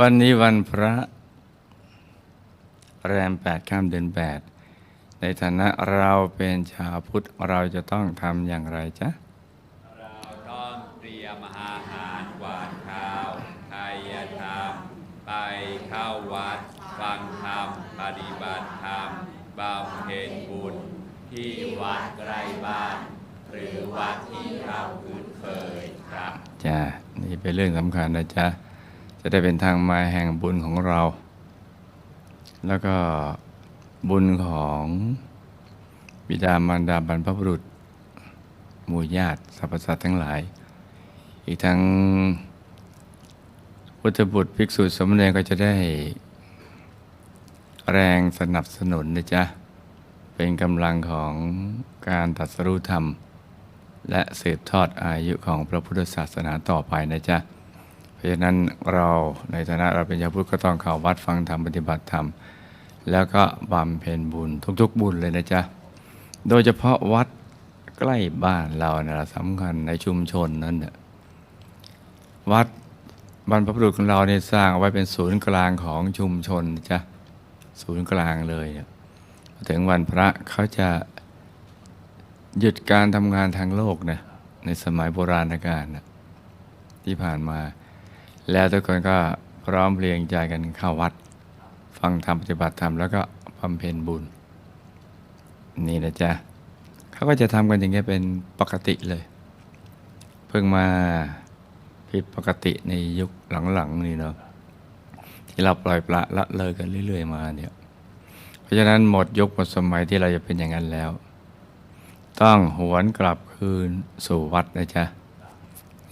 วันนี้วันพระ แรมแปดข้ามเดือนแปดในฐานะเราเป็นชาวพุทธเราจะต้องทำอย่างไรจ๊ะ เราต้องเตรียมอาหารหวานข้าวไทยธรรม ไปเข้าวัด ฟังธรรม ปฏิบัติธรรมบำเพ็ญบุญ ที่วัดใกล้บ้าน หรือวัดที่เราคุ้นเคยครับจ้ะนี่เป็นเรื่องสำคัญนะจ๊ะ จะได้เป็นทางมาแห่งบุญของเรา แล้วก็บุญของบิดามารดาบรรพบุรุษหมู่ญาติสรรพสัตว์ทั้งหลาย อีกทั้งพุทธบุตรภิกษุสมณเณรก็จะได้แรงสนับสนุนนะจ๊ะ เป็นกำลังของการตัดสรุธรรม และสืบทอดอายุของพระพุทธศาสนาต่อไปนะจ๊ะ ราะฉะนั้นเราในฐานะเราเป็นชาวพุทธก็ต้องเข้าวัดฟังธรรมปฏิบัติธรรม แล้วก็บำเพ็ญบุญทุกๆ บุญเลยนะจ๊ะ โดยเฉพาะวัดใกล้บ้านเราเนี่ยสำคัญในชุมชนนั้นเนี่ยวัดบรรพบุรุษของเราเนี่ยสร้างเอาไว้เป็นศูนย์กลางของชุมชนจ๊ะศูนย์กลางเลยเนี่ยถึงวันพระเขาจะหยุดการทำงานทางโลกนะในสมัยโบราณกาลนะที่ผ่านมา แล้วทุกคนก็พร้อมเพรียงใจกันเข้าวัด ฟังธรรมปฏิบัติธรรมแล้วก็บำเพ็ญบุญ นี่นะจ๊ะเขาก็จะทำกันอย่างเงี้ยเป็นปกติเลย เพิ่งมาผิดปกติในยุคหลังๆนี่เนาะที่เราปล่อยปละละเลยกันเรื่อยๆมาเนี่ย เพราะฉะนั้นหมดยุคหมดสมัยที่เราจะเป็นอย่างนั้นแล้ว ต้องหวนกลับคืนสู่วัดนะจ๊ะ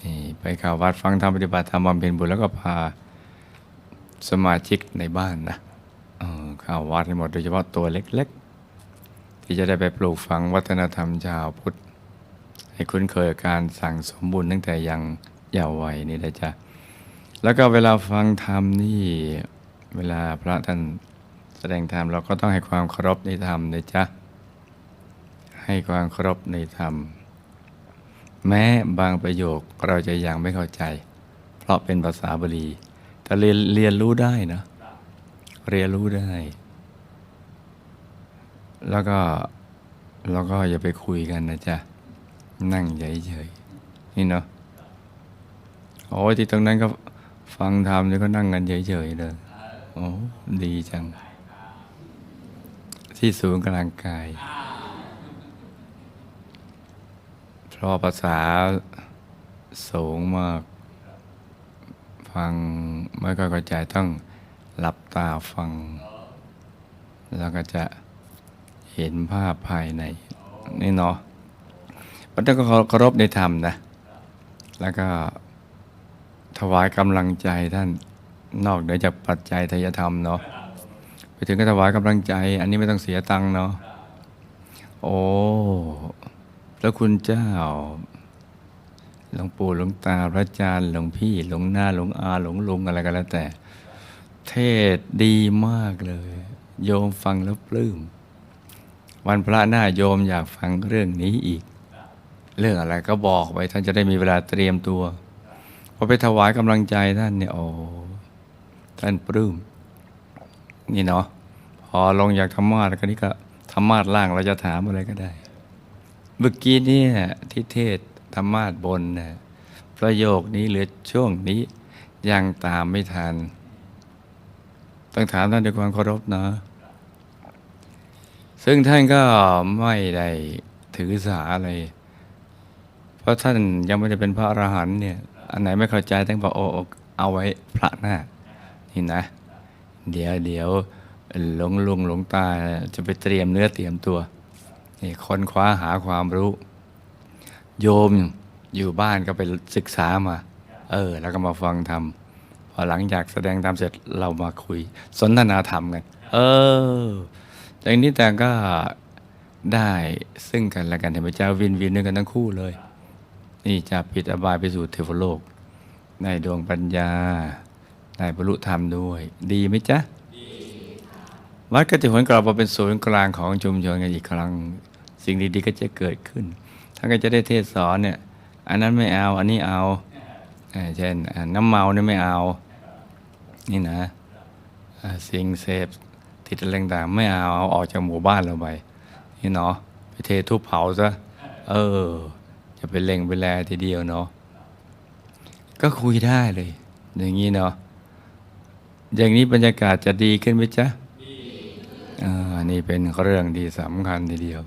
นี่ไปเข้าวัดฟังธรรมปฏิบัติธรรมบำเพ็ญบุญแล้วก็พาสมาชิกในบ้านนะเข้าวัดให้หมดโดยเฉพาะตัวเล็ก ๆ ที่จะได้ไปปลูกฝังวัฒนธรรมชาวพุทธ ให้คุ้นเคยกับการสั่งสมบุญตั้งแต่ยังเยาว์วัยนี่นะจ๊ะแล้วก็เวลาฟังธรรมนี่เวลาพระท่านแสดงธรรมเราก็ต้องให้ความเคารพในธรรมนะจ๊ะให้ความเคารพในธรรม แม้บางประโยคเราจะยังไม่เข้าใจ เพราะเป็นภาษาบาลีแต่เรียนเรียนรู้ได้นะเรียนรู้ได้ แล้วก็เราก็อย่าไปคุยกันนะจ๊ะ นั่งเฉยๆนี่เนาะโอ้ยที่ตรงนั้นก็ฟังธรรมแล้วก็นั่งกันเฉยๆเลยโอ้ดีจัง ที่ศูนย์กลังกาย เพราะภาษาสูงมาก ฟังไม่ค่อยเข้าใจต้องหลับตาฟัง แล้วก็จะเห็นภาพภายใน นี่เนาะมันต้องเคารพในธรรมนะ แล้วก็ถวายกำลังใจท่านนอกเหนือจากปัจจัยทายธรรมเนาะไปถึงก็ถวายกำลังใจ อันนี้ไม่ต้องเสียตังค์เนาะโอ้ แล้วคุณเจ้า หลวงปู่หลวงตาพระอาจารย์หลวงพี่หลวงหน้าหลวงอาหลวงลุงอะไรก็แล้วแต่ เทศดีมากเลย โยมฟังแล้วปลื้มวันพระหน้าโยมอยากฟังเรื่องนี้อีก เรื่องอะไรก็บอกไปท่านจะได้มีเวลาเตรียมตัวพอไปถวายกำลังใจท่านเนี่ยโอ้ท่านปลื้มนี่เนาะพอลงจากธรรมาสก็นี่ก็ธรรมาสล่างเราจะถามอะไรก็ได้ เมื่อกี้เนี่ยที่เทศธรรมาสบนนี่ยประโยคนี้หรือช่วงนี้ยังตามไม่ทัน ต้องถามท่านด้วยความเคารพนะซึ่งท่านก็ไม่ได้ถือสาอะไร เพราะท่านยังไม่ได้เป็นพระอรหันต์เนี่ย อันไหนไม่เข้าใจท่านบอกโอ้เอาไว้พระหน้า นี่นะ เดี๋ยวเดี๋ยวหลงลุงหลงตาจะไปเตรียมเนื้อเตรียมตัว นี่คนคว้าหาความรู้ โยมอยู่บ้านก็ไปศึกษามา เออ แล้วก็มาฟังธรรมพอหลังจากแสดงธรรมเสร็จเรามาคุย สนทนาธรรมกัน เอออย่างนี้แต่ก็ได้ซึ่งกันและกันเห็นพระเจ้าวินวินด้วยกันทั้งคู่เลย นี่จะผิดอบายไปสู่เทวโลก ในดวงปัญญาได้บรรลุธรรมด้วย ดีไหมจ๊ะวัดก็จะหวนกลับมาเป็นศูนย์กลางของชุมชนกันอีกครั้ง สิ่งดีๆก็จะเกิดขึ้นท่านก็จะได้เทศสอนเนี่ยอันนั้นไม่เอา อันนี้เอาเช่นน้ำเมาเนี่ยไม่เอา นี่นะสิ่งเสพติดอะไรต่างๆไม่เอาเอาออกจากหมู่บ้านเราไปนี่เนาะไปเททุบเผาซะเออ จะไปเล็งไปแลทีเดียวเนาะก็คุยได้เลย อย่างนี้เนาะอย่างนี้บรรยากาศจะดีขึ้นไหมจ๊ะอ่านี่เป็นเรื่องที่สำคัญทีเดียว